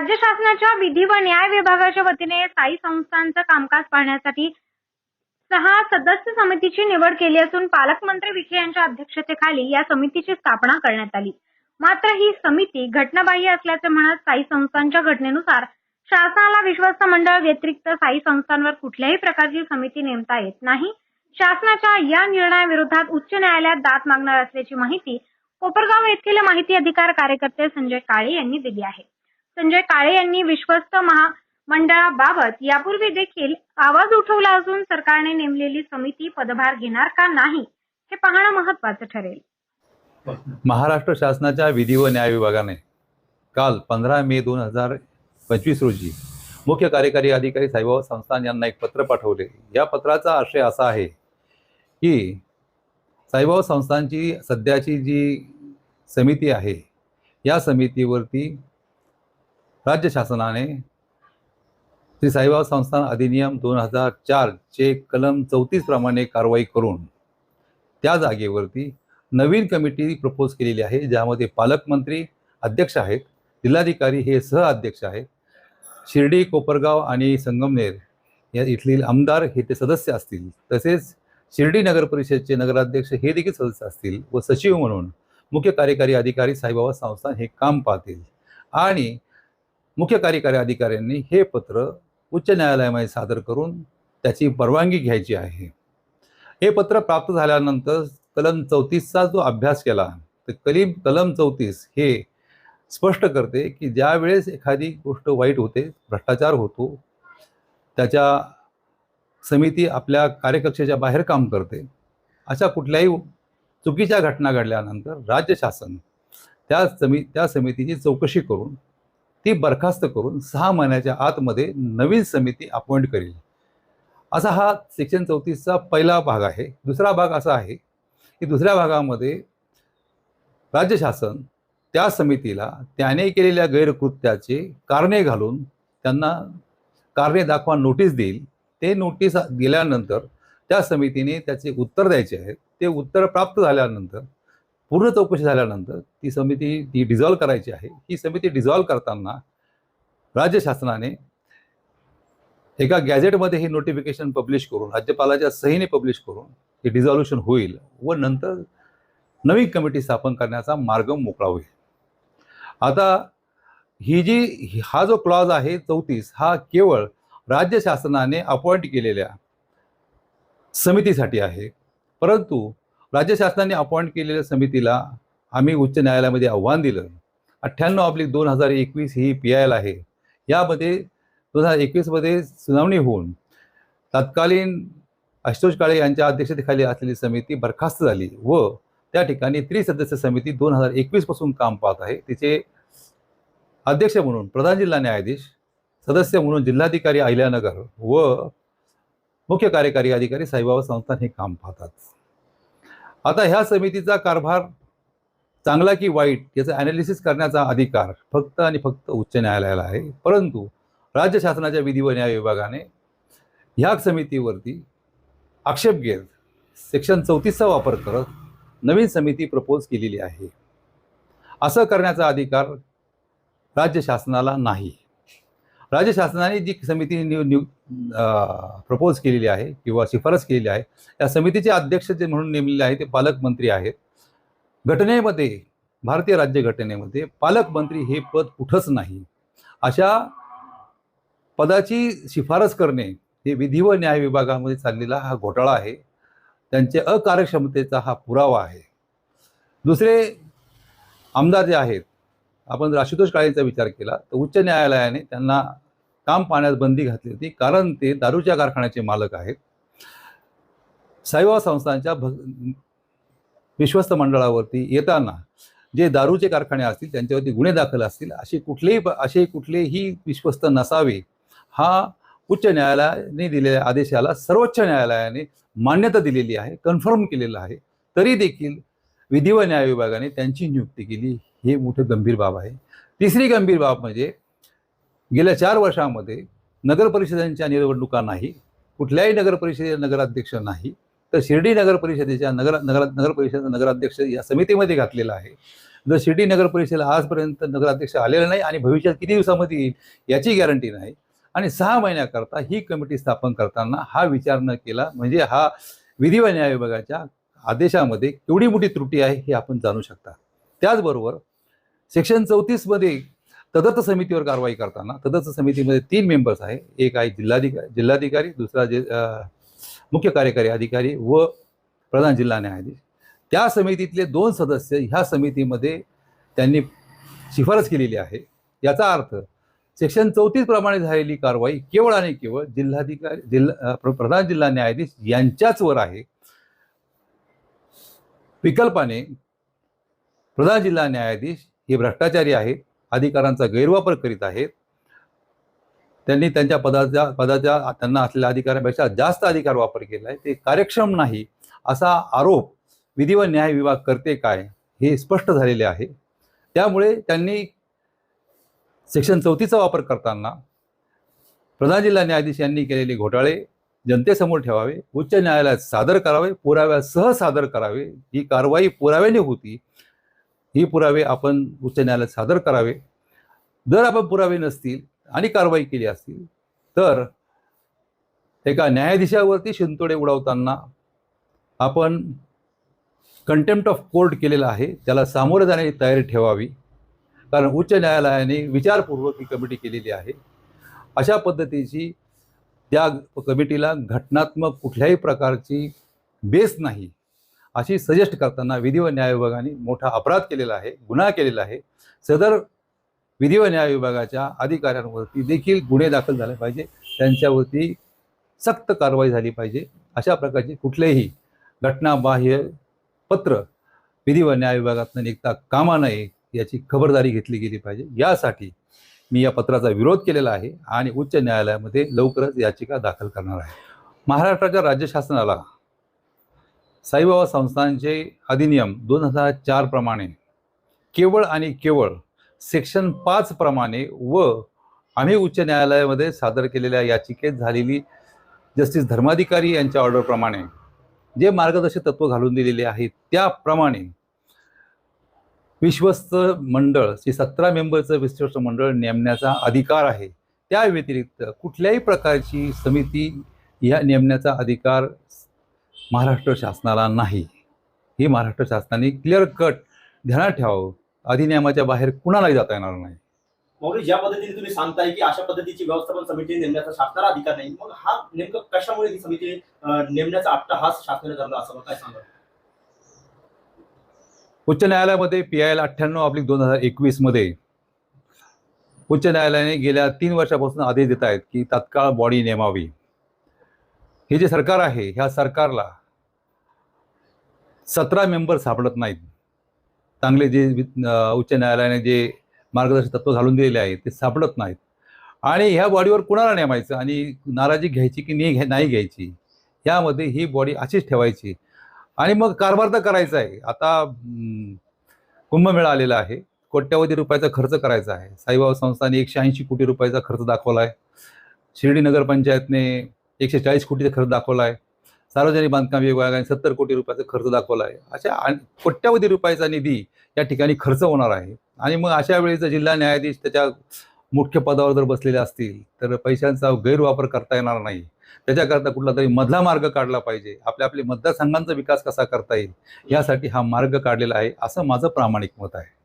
राज्य शासनाच्या विधी व न्याय विभागाच्या वतीने स्थायी संस्थांचं कामकाज पाहण्यासाठी सहा सदस्य समितीची निवड केली असून पालकमंत्री विखे यांच्या अध्यक्षतेखाली या समितीची स्थापना करण्यात आली. मात्र ही समिती घटनाबाह्य असल्याचं म्हणत स्थायी संस्थांच्या घटनेनुसार शासनाला विश्वस्त मंडळ व्यतिरिक्त स्थायी संस्थांवर कुठल्याही प्रकारची समिती नेमता येत नाही. शासनाच्या या निर्णयाविरोधात उच्च न्यायालयात दाद मागणार असल्याची माहिती कोपरगाव येथील माहिती अधिकार कार्यकर्ते संजय काळे यांनी दिली आहे. संजय काळे यांनी विश्वस्त महामंडळाबाबत यापूर्वी देखील आवाज उठवला असून सरकारने नेमलेली समिती पदभार घेणार का नाही हे पाहणं महत्वाचं ठरेल. महाराष्ट्र शासनाच्या विधी व न्याय विभागाने काल पंधरा मे दोन हजार पंचवीस रोजी मुख्य कार्यकारी अधिकारी साईबाबा संस्थान यांना एक पत्र पाठवले. या पत्राचा आशय असा आहे की साईबाबा संस्थानची सध्याची जी समिती आहे या समितीवरती राज्य शासनाने श्री साईबाबा संस्थान अधिनियम दोन हजार चारचे कलम चौतीस प्रमाणे कारवाई करून त्या जागेवरती नवीन कमिटी प्रपोज केलेली आहे ज्यामध्ये पालकमंत्री अध्यक्ष आहेत जिल्हाधिकारी हे सह अध्यक्ष आहेत. शिर्डी कोपरगाव आणि संगमनेर या इथलील आमदार हे ते सदस्य असतील. तसेच शिर्डी नगर परिषदचे नगराध्यक्ष हे देखील सदस्य असतील व सचिव म्हणून मुख्य कार्यकारी अधिकारी साईबाबा संस्थान हे काम पाहतील. आणि मुख्य कार्यकारी अधिकाऱ्यांनी हे पत्र उच्च न्यायालयामध्ये सादर करून त्याची परवानगी घ्यायची आहे. हे पत्र प्राप्त झाल्यानंतर कलम चौतीसचा जो अभ्यास केला तर कलीम कलम चौतीस हे स्पष्ट करते की ज्यावेळेस एखादी गोष्ट वाईट होते भ्रष्टाचार होतो त्याच्या समिती आपल्या कार्यकक्षेच्या बाहेर काम करते. अशा कुठल्याही चुकीच्या घटना घडल्यानंतर राज्य शासन त्या समी त्या समितीची चौकशी करून ती बरखास्त करून सहा महिन्याच्या आतमध्ये नवीन समिती अपॉइंट करेल. असा हा सेक्शन चौतीसचा पहिला भाग आहे. दुसरा भाग असा आहे की दुसऱ्या भागामध्ये राज्य शासन त्या समितीला त्याने केलेल्या गैरकृत्याचे कारणे घालून त्यांना कारणे दाखवा नोटीस देईल. ते नोटीस दिल्यानंतर त्या समितीने त्याचे उत्तर द्यायचे आहे ते उत्तर प्राप्त झाल्यानंतर पूर्ण चौकशी झाल्यानंतर ती समिती ती डिझॉल्व करायची आहे. ही समिती डिझॉल्व करताना राज्य शासनाने एका गॅझेटमध्ये हे नोटिफिकेशन पब्लिश करून राज्यपालाच्या सहीने पब्लिश करून हे डिझॉल्युशन होईल व नंतर नवीन कमिटी स्थापन करण्याचा मार्ग मोकळा होईल. आता ही जी हा जो क्लॉज आहे चौतीस हा केवळ राज्य शासनाने अपॉइंट केलेल्या समितीसाठी आहे. परंतु राज्य शासनाने अपॉइंट केलेल्या समितीला आम्ही उच्च न्यायालयामध्ये आव्हान दिलं. अठ्ठ्याण्णव ऑब्लिक दोन हजार एकवीस ही पी आय एल आहे. यामध्ये दोन हजार एकवीसमध्ये सुनावणी होऊन तत्कालीन आशुतोष काळे यांच्या अध्यक्षतेखाली असलेली समिती बरखास्त झाली व त्या ठिकाणी त्रिसदस्य समिती दोन हजार एकवीसपासून काम पाहत आहे. तिचे अध्यक्ष म्हणून प्रधान जिल्हा न्यायाधीश सदस्य म्हणून जिल्हाधिकारी अहिल्यानगर व मुख्य कार्यकारी अधिकारी साईबाबा संस्थान हे काम पाहतात. आता ह्या समितीचा कारभार चांगला की वाईट याचं ॲनालिसिस करण्याचा अधिकार फक्त आणि फक्त उच्च न्यायालयाला आहे. परंतु राज्य शासनाच्या विधी व न्याय विभागाने ह्या समितीवरती आक्षेप घेत सेक्शन चौतीसचा वापर करत नवीन समिती प्रपोज केलेली आहे. असं करण्याचा अधिकार राज्य शासनाला नाही. राज्य शासनाने जी समिती निव निव प्रपोज केलेली आहे किंवा शिफारस केलेली आहे या समितीचे अध्यक्ष जे म्हणून नेमलेले आहे ते पालकमंत्री आहेत. घटनेमध्ये भारतीय राज्यघटनेमध्ये पालकमंत्री हे पद कुठंच नाही. अशा पदाची शिफारस करणे हे विधी व न्याय विभागामध्ये चाललेला हा घोटाळा आहे. त्यांच्या अकार्यक्षमतेचा हा पुरावा आहे. दुसरे आमदार जे आहेत आपण आशुतोष काळेंचा विचार केला तर उच्च न्यायालयाने त्यांना काम पाण्यात बंदी घातली होती कारण ते दारूच्या कारखान्याचे मालक आहेत. साईबाबा संस्थांच्या भ विश्वस्त मंडळावरती येताना जे दारूचे कारखाने असतील त्यांच्यावरती गुन्हे दाखल असतील असे कुठलेही असे कुठलेही विश्वस्त नसावे हा उच्च न्यायालयाने दिलेल्या आदेशाला सर्वोच्च न्यायालयाने मान्यता दिलेली आहे कन्फर्म केलेलं आहे. तरी देखील विधी व न्याय विभागाने त्यांची नियुक्ती केली. हे मोठे गंभीर बाब आहे. तिसरी गंभीर बाब म्हणजे गेल्या चार वर्षामध्ये नगरपरिषदांच्या निवडणुका नाही कुठल्याही नगरपरिषदे नगराध्यक्ष नाही तर शिर्डी नगर परिषदेच्या नगर नगर नगर परिषद नगराध्यक्ष या समितीमध्ये घातलेला आहे. जर शिर्डी नगरपरिषदेला आजपर्यंत नगराध्यक्ष आलेला नाही आणि भविष्यात किती दिवसामध्ये येईल याची गॅरंटी नाही. आणि सहा महिन्याकरता ही कमिटी स्थापन करताना हा विचार न केला म्हणजे हा विधी व न्याय विभागाच्या आदेशामध्ये केवढी मोठी त्रुटी आहे हे आपण जाणू शकता. त्याचबरोबर सेक्शन चौतीसमध्ये तदर्थ समितीवर कारवाई करताना तदर्थ समितीमध्ये तीन मेंबर्स आहे. एक आहे जिल्हाधिकारी जिल्हाधिकारी दुसरा जे मुख्य कार्यकारी अधिकारी व प्रधान जिल्हा न्यायाधीश. त्या समितीतले दोन सदस्य ह्या समितीमध्ये त्यांनी शिफारस केलेली आहे. याचा अर्थ सेक्शन चौतीस प्रमाणे झालेली कारवाई केवळ आणि केवळ जिल्हाधिकारी जिल्हा प्र- प्रधान जिल्हा न्यायाधीश यांच्याच वर आहे. विकल्पाने प्रधान जिल्हा न्यायाधीश हे भ्रष्टाचारी आहेत अधिकारांचा गैरवापर करीत आहेत. त्यांनी त्यांच्या पदाच्या पदाच्या त्यांना असलेल्या अधिकारापेक्षा जास्त अधिकार वापर केला आहे. ते कार्यक्षम नाही. असा आरोप विधी व न्याय विभाग करते काय हे स्पष्ट झालेले आहे. त्यामुळे त्यांनी सेक्शन चौथीचा वापर करताना प्रधान जिल्हा न्यायाधीश यांनी केलेले घोटाळे जनतेसमोर ठेवावे उच्च न्यायालयात सादर करावे पुराव्यासह सादर करावे ही कारवाई पुराव्याने होती. ही पुरावे आपण उच्च न्यायालयात सादर करावे. जर आपण पुरावे नसतील आणि कारवाई केली असतील तर एका न्यायाधीशावरती शिंतोडे उडवताना आपण कंटेम्प्ट ऑफ कोर्ट केलेला आहे. त्याला सामोरं जाण्याची तयारी ठेवावी. कारण उच्च न्यायालयाने विचारपूर्वक ही कमिटी केलेली आहे. अशा पद्धतीची त्या कमिटीला घटनात्मक कुठल्याही प्रकारची बेस नाही. अशी सजेस्ट करताना विधी व न्याय विभागाने मोठा अपराध केलेला आहे गुन्हा केलेला आहे. सदर विधी व न्याय विभागाच्या अधिकाऱ्यांवरती देखील गुन्हे दाखल झाले पाहिजे. त्यांच्यावरती सक्त कारवाई झाली पाहिजे. अशा प्रकारची कुठलेही घटनाबाह्य पत्र विधी व न्याय विभागातून निघता कामा नये याची खबरदारी घेतली गेली पाहिजे. यासाठी मी या पत्राचा विरोध केलेला आहे आणि उच्च न्यायालयामध्ये लवकरच याचिका दाखल करणार आहे. महाराष्ट्राच्या राज्य शासनाला साईबाबा संस्थांचे अधिनियम दोन हजार चार प्रमाणे केवळ आणि केवळ सेक्शन पाच प्रमाणे व आम्ही उच्च न्यायालयामध्ये सादर केलेल्या याचिकेत झालेली जस्टिस धर्माधिकारी यांच्या ऑर्डरप्रमाणे जे मार्गदर्शक तत्व घालून दिलेले आहेत त्याप्रमाणे विश्वस्त मंडळ श्री सतरा मेंबरचं विश्वस्त मंडळ नेमण्याचा अधिकार आहे. त्या व्यतिरिक्त कुठल्याही प्रकारची समिती या नेमण्याचा अधिकार महाराष्ट्र शासनाला नाही. हे महाराष्ट्र शासनाने क्लिअर कट ध्यानात ठेवावं. अधिनियमाच्या बाहेर कुणालाही जाता येणार नाही. मौली ज्या पद्धतीने तुम्ही सांगताय की अशा पद्धतीची व्यवस्थापन समिती नेमण्याचा शासनाला अधिकार नाही मग हा नेमकं कशामुळे ही समिती नेमण्याचा अट्टहास शासनाने धरला असं काय सांगा उच्च न्यायालयामध्ये पी आय एल अठ्ठ्याण्णव अब्लिक दोन हजार एकवीसमध्ये उच्च न्यायालयाने गेल्या तीन वर्षापासून आदेश देत आहेत की तात्काळ बॉडी नेमावी. हे जे सरकार आहे ह्या सरकारला सतरा मेंबर सापडत नाहीत. चांगले जे वि- उच्च न्यायालयाने जे मार्गदर्शक तत्व घालून दिलेले आहेत ते सापडत नाहीत. आणि ह्या बॉडीवर कुणाला नेमायचं? आणि नाराजी घ्यायची की नाही घ्या- नाही घ्यायची? यामध्ये ही बॉडी अशीच ठेवायची. आणि मग कारभार तर करायचा आहे. आता कुंभमेळा आलेला आहे. कोट्यावधी रुपयाचा खर्च करायचा आहे. साईबाबा संस्थाने एकशे ऐंशी कोटी रुपयाचा खर्च दाखवला आहे. शिर्डी नगरपंचायतने एकशे चाळीस कोटीचा खर्च दाखवला आहे. सार्वजनिक बांधकाम विभागाने सत्तर कोटी रुपयाचा खर्च दाखवला आहे. अशा आणि कोट्यावधी रुपयाचा निधी या ठिकाणी खर्च होणार आहे. आणि मग अशा वेळेचं जिल्हा न्यायाधीश त्याच्या मुख्य पदावर जर बसलेले असतील तर पैशांचा गैरवापर करता येणार नाही. त्याच्याकरता कुठला तरी मधला मार्ग काढला पाहिजे. आपल्या आपले मतदारसंघांचा विकास कसा करता येईल यासाठी हा मार्ग काढलेला आहे असं माझं प्रामाणिक मत आहे.